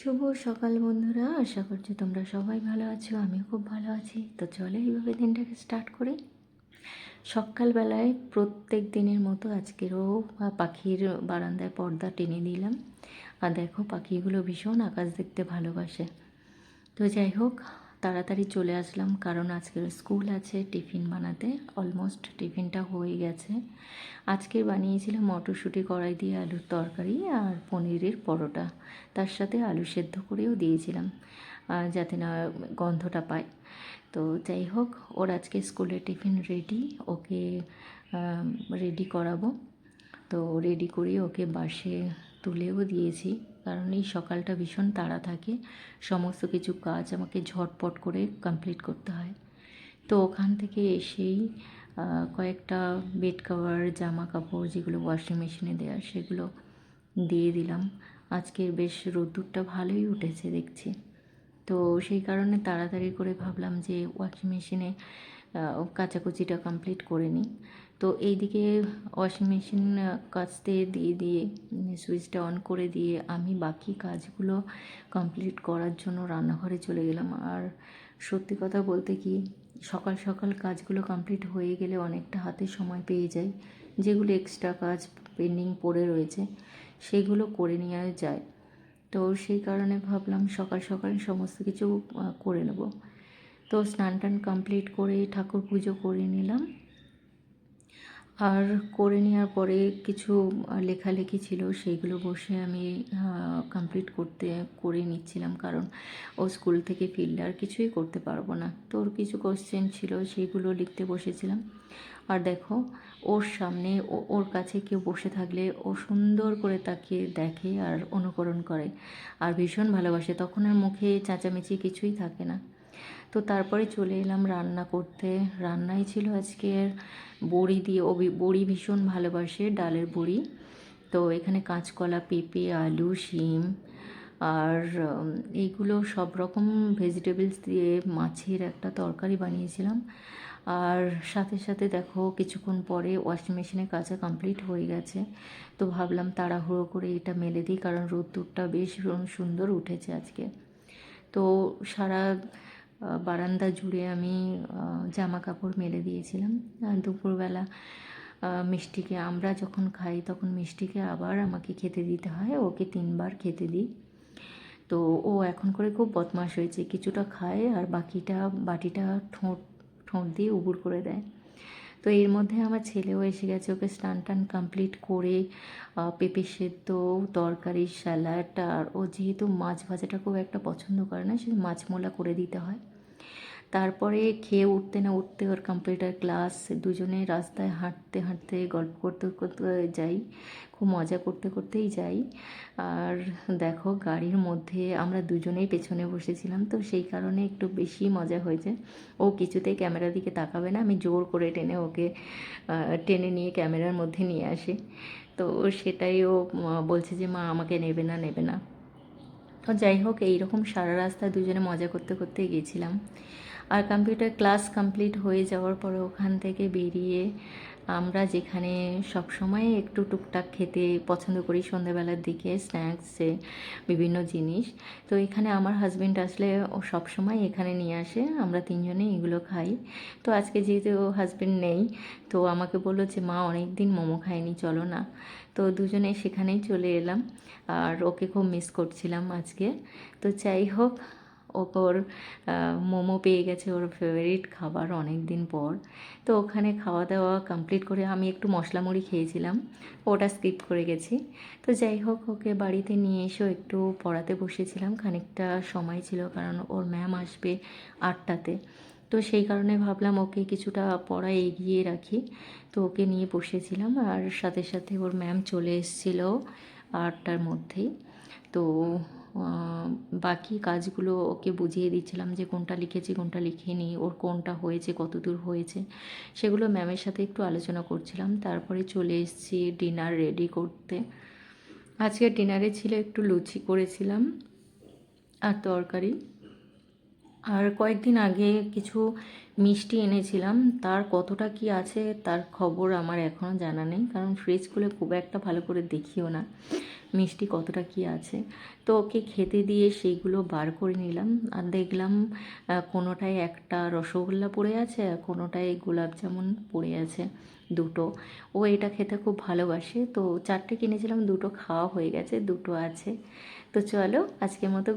শুভ সকাল বন্ধুরা, আশা করছি তোমরা সবাই ভালো আছো আমিও খুব ভালো আছি। তো চলে এইভাবে দিনটাকে স্টার্ট করি। সকালবেলায় প্রত্যেক দিনের মতো আজকেরও পাখির বারান্দায় পর্দা টেনে দিলাম আর দেখো, পাখিগুলো ভীষণ আকাশ দেখতে ভালোবাসে। তো যাই হোক তাড়াতাড়ি চলে আসলাম কারণ আজকের স্কুল আছে টিফিন বানাতে। অলমোস্ট টিফিনটা হয়ে গেছে। আজকে বানিয়েছিলাম মটরশুঁটি কড়াই দিয়ে আলুর তরকারি আর পনিরের পরোটা। তার সাথে আলু সেদ্ধ করেও দিয়েছিলাম যাতে না গন্ধটা পায়। তো যাই হোক, ওর আজকে স্কুলে টিফিন রেডি ওকে রেডি করাবো। তো রেডি করে ওকে বাসে তুলেও দিয়েছি। কারণ এই সকালটা ভীষণ তাড়া থাকে। সমস্ত কিছু কাজ আমাকে ঝটপট করে কমপ্লিট করতে হয়। তো ওখান থেকে এসেই কয়েকটা বেড কভার জামা কাপড় যেগুলো ওয়াশিং মেশিনে দেওয়া সেগুলো দিয়ে দিলাম। আজকের বেশ রোদ্দুরটা ভালোই উঠেছে দেখছি। তো সেই কারণে তাড়াতাড়ি করে ভাবলাম যে ওয়াশিং মেশিনে কাচাকুচিটা কমপ্লিট করে নিই। তো এইদিকে ওয়াশিং মেশিন কাচতে দিয়ে দিয়ে সুইচটা অন করে দিয়ে আমি বাকি কাজগুলো কমপ্লিট করার জন্য রান্নাঘরে চলে গেলাম। আর সত্যি কথা বলতে কি, সকাল সকাল কাজগুলো কমপ্লিট হয়ে গেলে অনেকটা হাতে সময় পেয়ে যাই। যেগুলো এক্সট্রা কাজ পেন্ডিং পড়ে রয়েছে, সেগুলো করে নেওয়া যায়। তো সেই কারণে ভাবলাম সকাল সকাল সমস্ত কিছু করে নেব। তো স্নান টান কমপ্লিট করে ঠাকুর পুজো করে নিলাম। আর করে নেওয়ার পরে কিছু লেখালেখি ছিল, সেইগুলো বসে আমি কমপ্লিট করতে, করে নিচ্ছিলাম। কারণ ও স্কুল থেকে ফিরলে আর কিছুই করতে পারব না। তো ওর কিছু কোশ্চেন ছিল, সেইগুলো লিখতে বসেছিলাম। আর দেখো, ওর সামনে ওর কাছে কেউ বসে থাকলে ও সুন্দর করে তাকে দেখে আর অনুকরণ করে। আর ভীষণ ভালোবাসে। তখন আর মুখে চেঁচামেচি কিছুই থাকে না। তো তারপরে চলে এলাম রান্না করতে। রান্নাই ছিল আজকের বড়ি দিয়ে ও বড়ি ভীষণ ভালোবাসে, ডালের বড়ি। তো এখানে কাঁচকলা, পেঁপে, আলু, শিম আর এইগুলো সব রকম ভেজিটেবলস দিয়ে মাছের একটা তরকারি বানিয়েছিলাম। আর সাথে সাথে দেখো কিছুক্ষণ পরে ওয়াশিং মেশিনে কাজা কমপ্লিট হয়ে গেছে। তো ভাবলাম তাড়াহুড়ো করে এটা মেলে দিই, কারণ রোদ্দুরটা বেশ সুন্দর উঠেছে আজকে। তো সারা বারান্দা জুড়ে আমি জামা কাপড় মেলে দিয়েছিলাম। দুপুরবেলা মিষ্টিকে আমরা যখন খাই তখন মিষ্টিকে আবার আমাকে খেতে দিতে হয়, ওকে তিনবার খেতে দিই। তো ও এখন করে খুব বদমাশ হয়েছে, কিছুটা খায় আর বাকিটা বাটিটা ঠোঁট ঠোঁট দিয়ে উবুর করে দেয়। তো এর মধ্যে আমার ছেলেও এসে গেছে, ওকে স্নান টান কমপ্লিট করে পেঁপে সেদ্ধ, তরকারি স্যালাড আর ও যেহেতু মাছ ভাজাটা খুব একটা পছন্দ করে না সে মাছ মোলা করে দিতে হয়। তারপরে খেয়ে উঠতে না উঠতে ওর কম্পিউটার ক্লাস দুজনে রাস্তায় হাঁটতে হাঁটতে, গল্প করতে করতে যাই, খুব মজা করতে করতেই যাই। আর দেখো গাড়ির মধ্যে আমরা দুজনেই পেছনে বসেছিলাম, তো সেই কারণে একটু বেশি মজা হয়েছে। ও কিছুতেই ক্যামেরার দিকে তাকাবে না, আমি জোর করে টেনে ওকে টেনে নিয়ে ক্যামেরার মধ্যে নিয়ে আসি। তো সেটাই ও বলছে যে, মা, আমাকে নেবে না নেবে না। তো যাই হোক, এইরকম সারা রাস্তা দুজনে মজা করতে করতে গেছিলাম। আর কম্পিউটার ক্লাস কমপ্লিট হয়ে যাওয়ার পরে ওখান থেকে বেরিয়ে আমরা যেখানে সব সময় একটু টুকটাক খেতে পছন্দ করি সন্ধ্যাবেলার দিকে স্ন্যাক্সে বিভিন্ন জিনিস। তো এখানে আমার হাজবেন্ড আসলে ও সব সময় এখানে নিয়ে আসে, আমরা তিনজনে এগুলো খাই। তো আজকে যেহেতু হাজবেন্ড নেই, তো আমাকে বলল যে, মা অনেক দিন মোমো খায়নি চলো না। তো দুজনে সেখানেই চলে এলাম। আর ওকে খুব মিস করছিলাম আজকে। তো যাই হোক ও ওর মোমো পেয়ে গেছে ওর ফেভারিট খাবার অনেক দিন পর। তো ওখানে খাওয়া দাওয়া কমপ্লিট করে আমি একটু মশলা মুড়ি খেয়েছিলাম, ওটা স্কিপ করে গেছি। তো যাই হোক, ওকে বাড়িতে নিয়ে এসেও একটু পড়াতে বসেছিলাম, খানিকটা সময় ছিল কারণ ওর ম্যাম আসবে আটটাতে। তো সেই কারণে ভাবলাম ওকে কিছুটা পড়া এগিয়ে রাখি। তো ওকে নিয়ে বসেছিলাম আর সাথে সাথে ওর ম্যাম চলে এসেছিল আটটার মধ্যেই। তো বাকি কাজগুলো ওকে বুঝিয়ে দিচ্ছিলাম যে কোনটা লিখেছি, কোনটা লিখিনি, ওর কোনটা হয়েছে কত দূর হয়েছে। সেগুলো ম্যামের সাথে একটু আলোচনা করছিলাম। তারপরে চলে এসেছি ডিনার রেডি করতে। আজকে ডিনারে ছিল একটু লুচি করেছিলাম আর তরকারি। আর কয়েকদিন আগে কিছু মিষ্টি এনেছিলাম। তার কতটা কি আছে তার খবর আমার এখনও জানা নেই, কারণ ফ্রিজ খুলে খুব একটা ভালো করে দেখিও না মিষ্টি কতটা কি আছে। তো ওকে খেতে দিয়ে সেইগুলো বার করে নিলাম। আর দেখলাম কোনোটায় একটা রসগোল্লা পড়ে আছে আর কোনোটায় গোলাপ জামুন পড়ে আছে দুটো। ও এটা খেতে খুব ভালোবাসে। তো চারটে কিনেছিলাম, দুটো খাওয়া হয়ে গেছে, দুটো আছে। তো চলো আজকের মতো